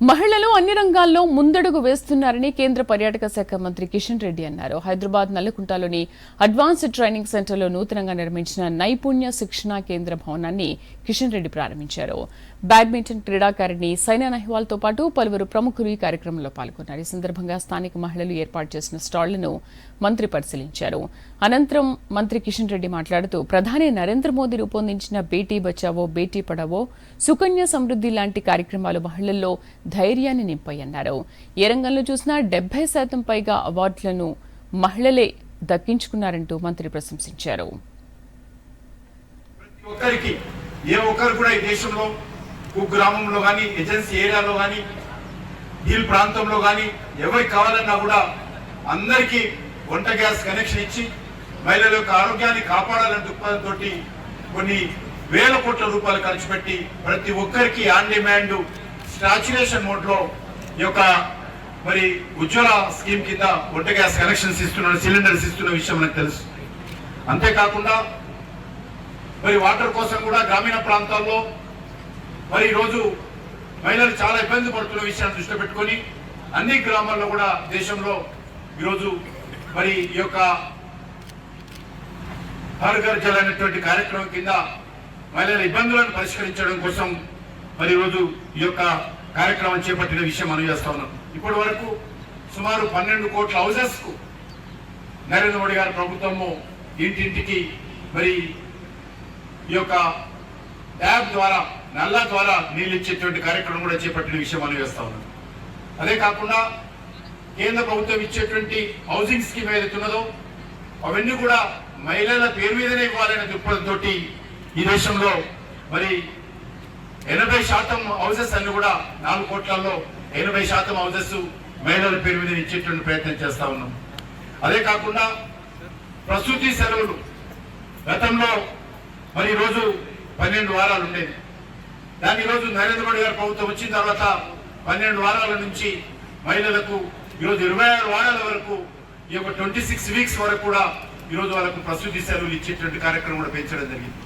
మహిళలు అన్ని రంగాల్లో ముందడుగు వేస్తున్నారని కేంద్ర పర్యాటక శాఖ మంత్రి కిషన్ రెడ్డి అన్నారు. హైదరాబాద్ నల్లకుంటలోని అడ్వాన్స్డ్ ట్రైనింగ్ సెంటర్లో నూతనంగా నిర్మించిన నైపుణ్య శిక్షణా కేంద్ర భవనాన్ని కిషన్ రెడ్డి ప్రారంభించారు. బ్యాడ్మింటన్ క్రీడాకారిణి సైనా నెహ్వాల్తో పాటు పలువురు ప్రముఖులు ఈ కార్యక్రమంలో పాల్గొన్నారు. ఈ సందర్భంగా స్థానిక మహిళలు ఏర్పాటు చేసిన స్టాళ్ళను మంత్రి పరిశీలించారు. అనంతరం మంత్రి కిషన్ రెడ్డి మాట్లాడుతూ ప్రధాని నరేంద్ర మోదీ రూపొందించిన బేటీ బచావో బేటీ పడావో సుకన్య సమృద్ధి లాంటి కార్యక్రమాలు మహిళల్లో ధైర్యాన్ని నింపాయన్నారు ఏ రంగంలో చూసినా డెబ్బై శాతం పైగా అవార్డులను మహిళలే దక్కించుకున్నారంటూ మంత్రి ప్రశంసించారు. ప్రతి ఒక్కరికి ఏ ఒక్కరు కూడా ఈ దేశంలో కుగ్రామంలో కానీ ఏజెన్సీ ఏరియాలో కానీ హిల్ ప్రాంతంలో కానీ ఎవరికి కావాలన్నా కూడా అందరికీ వంట గ్యాస్ కనెక్షన్ ఇచ్చి మహిళల యొక్క ఆరోగ్యాన్ని కాపాడాలనే దృక్పథంతో కొన్ని వేల కోట్ల రూపాయలు ఖర్చు పెట్టి ప్రతి ఒక్కరికి ఆన్ డిమాండ్ స్టాచ్యురేషన్ మోడ్లో ఈ యొక్క మరి ఉజ్వల స్కీమ్ కింద వంట గ్యాస్ కనెక్షన్స్ ఇస్తున్న సిలిండర్స్ ఇస్తున్న విషయం నాకు తెలుసు. అంతేకాకుండా మరి వాటర్ కోసం కూడా గ్రామీణ ప్రాంతాల్లో మరి ఈరోజు మహిళలు చాలా ఇబ్బంది పడుతున్న విషయాన్ని దృష్టిలో పెట్టుకొని అన్ని గ్రామాల్లో కూడా దేశంలో ఈరోజు మరి ఈ యొక్క హర్ ఘర్ జల్ అనేటువంటి కార్యక్రమం కింద మహిళల ఇబ్బందులను పరిష్కరించడం కోసం మరి ఈరోజు ఈ యొక్క కార్యక్రమం చేపట్టిన విషయం మనం చేస్తా ఉన్నాం. ఇప్పటి వరకు సుమారు పన్నెండు కోట్ల హౌసెస్కు నరేంద్ర మోడీ గారి ప్రభుత్వము ఇంటింటికి మరి ఈ యొక్క ట్యాబ్ ద్వారా నల్ల ద్వారా నీళ్ళు ఇచ్చేటువంటి కార్యక్రమం కూడా చేపట్టిన విషయం మనం చేస్తా ఉన్నాం. అదే కాకుండా కేంద్ర ప్రభుత్వం ఇచ్చేటువంటి హౌసింగ్ స్కీమ్ ఏదైతే ఉన్నదో అవన్నీ కూడా మహిళల పేరు మీదనే ఇవ్వాలనే దృక్పథంతో ఈ దేశంలో మరి ఎనభై శాతం హౌసెస్ అన్ని కూడా నాలుగు కోట్లలో ఎనభై శాతం హౌసెస్ మహిళల పేరు మీద ఇచ్చేటువంటి ప్రయత్నం చేస్తా ఉన్నాం. అదే కాకుండా ప్రసూతి సెలవులు గతంలో మరి ఈరోజు పన్నెండు వారాలు ఉండేది దాని ఈరోజు నరేంద్ర మోడీ గారి ప్రభుత్వం వచ్చిన తర్వాత పన్నెండు వారాల నుంచి మహిళలకు ఈరోజు ఇరవై ఆరు వారాల వరకు ఈ యొక్క ట్వంటీ సిక్స్ వీక్స్ వరకు కూడా ఈరోజు వాళ్ళకు ప్రసూతి సెలవులు ఇచ్చేటువంటి కార్యక్రమం కూడా పెంచడం జరిగింది.